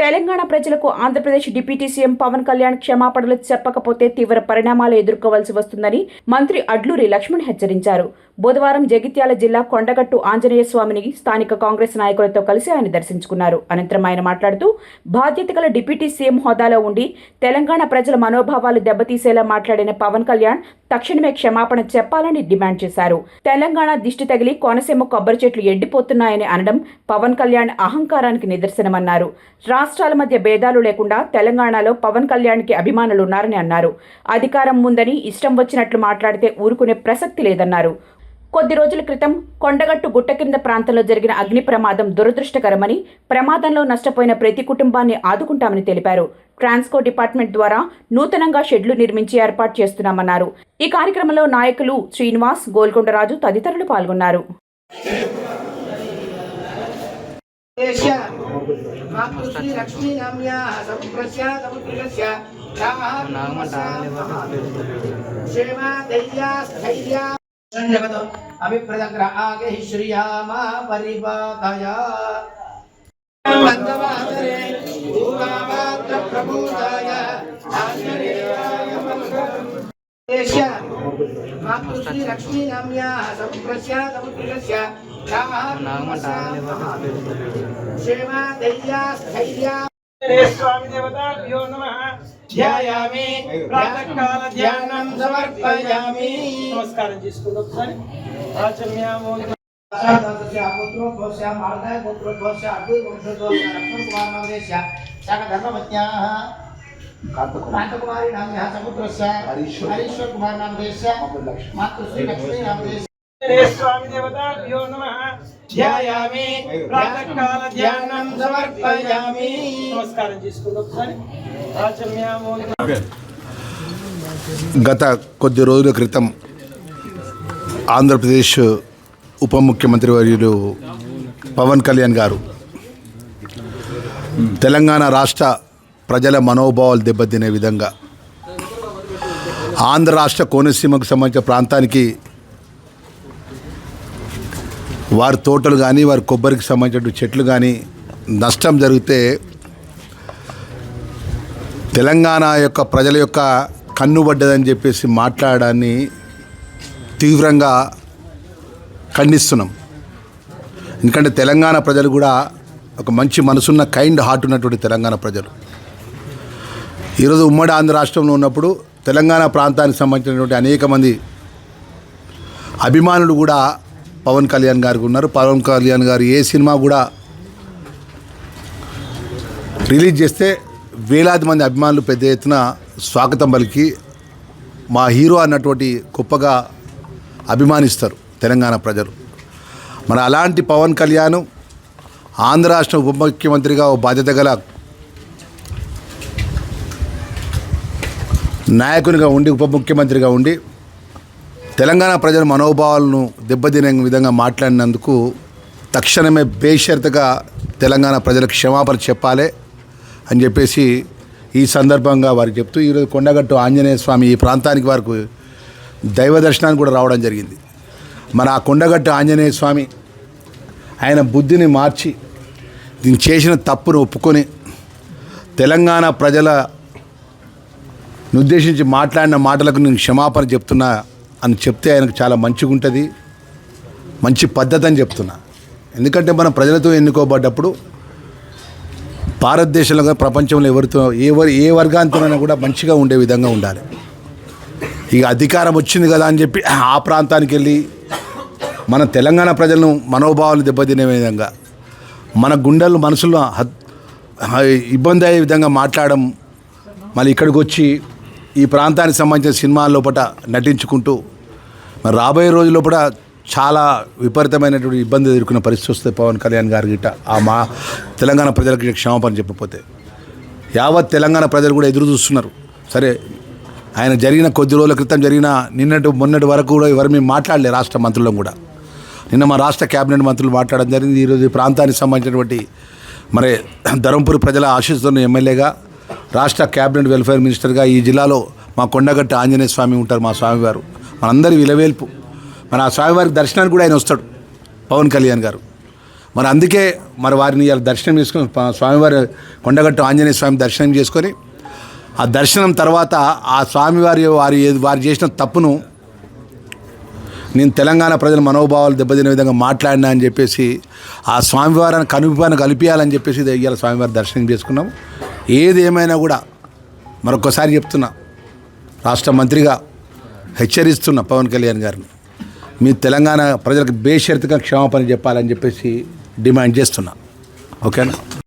తెలంగాణ ప్రజలకు Andhra Pradesh deputy CM Pawan Kalyan క్షమాపణలు చెప్పకపోతే తీవ్ర పరిణామాలు ఎదుర్కోవాల్సి వస్తుందని మంత్రి అడ్లూరి లక్ష్మణ్ హెచ్చరించారు. బుధవారం జగిత్యాల జిల్లా కొండగట్టు ఆంజనేయ స్వామిని స్థానిక కాంగ్రెస్ నాయకులతో కలిసి ఆయన దర్శించుకున్నారు. అనంతరం ఆయన మాట్లాడుతూ బాధ్యత గల డిప్యూటీ సీఎం హోదాలో ఉండి తెలంగాణ ప్రజల మనోభావాలు దెబ్బతీసేలా మాట్లాడిన పవన్ కళ్యాణ్ తక్షణమే క్షమాపణ చెప్పాలని డిమాండ్ చేశారు. తెలంగాణ దిష్టి తగిలి కోనసీమ కొబ్బరి చెట్లు ఎండిపోతున్నాయని అనడం పవన్ కళ్యాణ్ అహంకారానికి నిదర్శనమన్నారు. రాష్ట్రాల మధ్య భేదాలు లేకుండా తెలంగాణలో పవన్ కళ్యాణ్కి అభిమానులున్నారని అన్నారు. అధికారం ముందని ఇష్టం వచ్చినట్లు మాట్లాడితే ఊరుకునే ప్రసక్తి లేదన్నారు. కొద్ది రోజుల క్రితం కొండగట్టు గుట్ట కింద ప్రాంతంలో జరిగిన అగ్ని ప్రమాదం దురదృష్టకరమని ప్రమాదంలో నష్టపోయిన ప్రతి కుటుంబాన్ని ఆదుకుంటామని తెలిపారు. ట్రాన్స్కో డిపార్ట్మెంట్ ద్వారా నూతనంగా షెడ్లు నిర్మించి ఏర్పాటు చేస్తున్నామన్నారు. ఈ కార్యక్రమంలో నాయకులు శ్రీనివాస్ గోల్కొండరాజు తదితరులు పాల్గొన్నారు. अभिप्रदग्र आगे श्रियामा परिपातया मन्दवासरे भूमामात्र प्रभूताय आचरेयाय मङ्गलम् रामः सेवा दैर्या स्थैर्या ధ్యాయామి ప్రాతకాల ధ్యానం సమర్పయామి నమస్కారం చేసుకోండి ఒకసారి ఆచమ్యామో సాధారణస్య పుత్రో భవస్య మార్గాయ పుత్రో భవస్య అద్భుత వంశోద్భవస్య లక్ష్మణ కుమార్ నామదేశ్య శాఖ ధర్మపత్యాః కాంతకుమారి నామ్యः సముద్రస్య హరీశ్వర కుమార్ నామదేశ్య మాతృశ్రీ లక్ష్మీ నామదేశ్య స్వామి ధ్యాయామి ప్రాతకాల ధ్యానం సమర్పయామి. నమస్కారం ఒకసారి. గత కొద్ది రోజుల క్రితం ఆంధ్రప్రదేశ్ ఉప ముఖ్యమంత్రి వర్యులు పవన్ కళ్యాణ్ గారు తెలంగాణ రాష్ట్ర ప్రజల మనోభావాలు దెబ్బతినే విధంగా ఆంధ్ర రాష్ట్ర కోనసీమకు సంబంధించిన ప్రాంతానికి వారి తోటలు కానీ వారి కొబ్బరికి సంబంధించిన చెట్లు కానీ నష్టం జరిగితే తెలంగాణ యొక్క ప్రజల యొక్క కన్నుబడ్డదని చెప్పేసి మాట్లాడడాన్ని తీవ్రంగా ఖండిస్తున్నాం. ఎందుకంటే తెలంగాణ ప్రజలు కూడా ఒక మంచి మనసున్న కైండ్ హార్ట్ ఉన్నటువంటి తెలంగాణ ప్రజలు. ఈరోజు ఉమ్మడి ఆంధ్ర రాష్ట్రంలో ఉన్నప్పుడు తెలంగాణ ప్రాంతానికి సంబంధించినటువంటి అనేక మంది అభిమానులు కూడా పవన్ కళ్యాణ్ గారికి ఉన్నారు. పవన్ కళ్యాణ్ గారు ఏ సినిమా కూడా రిలీజ్ చేస్తే వేలాది మంది అభిమానులు పెద్ద ఎత్తున స్వాగతం పలికి మా హీరో అన్నటువంటి గొప్పగా అభిమానిస్తారు తెలంగాణ ప్రజలు. మన అలాంటి పవన్ కళ్యాణ్ ఆంధ్ర రాష్ట్ర ఉప ముఖ్యమంత్రిగా ఓ బాధ్యత గల నాయకునిగా ఉండి ఉప ముఖ్యమంత్రిగా ఉండి తెలంగాణ ప్రజల మనోభావాలను దెబ్బతినే విధంగా మాట్లాడినందుకు తక్షణమే బేషరతుగా తెలంగాణ ప్రజలకు క్షమాపణ చెప్పాలి అని చెప్పేసి ఈ సందర్భంగా వారికి చెప్తూ ఈరోజు కొండగట్టు ఆంజనేయ స్వామి ఈ ప్రాంతానికి వారికి దైవ దర్శనానికి కూడా రావడం జరిగింది. మరి ఆ కొండగట్టు ఆంజనేయ స్వామి ఆయన బుద్ధిని మార్చి దీన్ని చేసిన తప్పును ఒప్పుకొని తెలంగాణ ప్రజల ఉద్దేశించి మాట్లాడిన మాటలకు నేను క్షమాపణ చెప్తున్నా. అని చెప్తే ఆయనకు చాలా మంచిగా ఉంటుంది మంచి పద్ధతి అని చెప్తున్నా. ఎందుకంటే మనం ప్రజలతో ఎన్నుకోబడ్డప్పుడు భారతదేశంలో కానీ ప్రపంచంలో ఎవరితో ఎవరు ఏ వర్గాంతమైనా కూడా మంచిగా ఉండే విధంగా ఉండాలి. ఇక అధికారం వచ్చింది కదా అని చెప్పి ఆ ప్రాంతానికి వెళ్ళి మన తెలంగాణ ప్రజలను మనోభావాలు దెబ్బతినే విధంగా మన గుండెలు మనసులో ఇబ్బంది అయ్యే విధంగా మాట్లాడడం మళ్ళీ ఇక్కడికి వచ్చి ఈ ప్రాంతానికి సంబంధించిన సినిమాల లోపల నటించుకుంటూ మరి రాబోయే రోజుల లోపల చాలా విపరీతమైనటువంటి ఇబ్బంది ఎదుర్కొన్న పరిస్థితి వస్తే పవన్ కళ్యాణ్ గారి గిట్ట. ఆ మా తెలంగాణ ప్రజలకు క్షమాపణ చెప్పకపోతే. యావత్ తెలంగాణ ప్రజలు కూడా ఎదురు చూస్తున్నారు. సరే ఆయన జరిగిన కొద్ది రోజుల క్రితం జరిగిన నిన్నటి మొన్నటి వరకు కూడా ఎవరు మేము మాట్లాడలే రాష్ట్ర మంత్రులను కూడా. నిన్న మా రాష్ట్ర కేబినెట్ మంత్రులు మాట్లాడడం జరిగింది. ఈరోజు ఈ ప్రాంతానికి సంబంధించినటువంటి మరి ధర్మపురి ప్రజల ఆశిస్తున్న ఎమ్మెల్యేగా రాష్ట్ర క్యాబినెట్ వెల్ఫేర్ మినిస్టర్గా ఈ జిల్లాలో మా కొండగట్ట ఆంజనేయ స్వామి ఉంటారు మా స్వామివారు. మనందరి విలవేల్పు. మన ఆ స్వామివారి దర్శనానికి కూడా ఆయన వస్తాడు పవన్ కళ్యాణ్ గారు. మరి అందుకే మరి వారిని దర్శనం చేసుకొని స్వామివారి కొండగట్టు ఆంజనేయ స్వామి దర్శనం చేసుకొని ఆ దర్శనం తర్వాత ఆ స్వామివారి వారి వారు చేసిన తప్పును నేను తెలంగాణ ప్రజల మనోభావాలు దెబ్బతినే విధంగా మాట్లాడినా అని చెప్పేసి ఆ స్వామివారిని కనుపాన కలిపియాలని చెప్పేసి ఇవాళ స్వామివారి దర్శనం చేసుకున్నాం ఏది ఏమైనా కూడా మరొకసారి చెప్తున్నా. రాష్ట్ర మంత్రిగా హెచ్చరిస్తున్న పవన్ కళ్యాణ్ గారిని మీ తెలంగాణ ప్రజలకు బేషరతుగా క్షమాపణ చెప్పాలని చెప్పేసి డిమాండ్ చేస్తున్నా. ఓకేనా?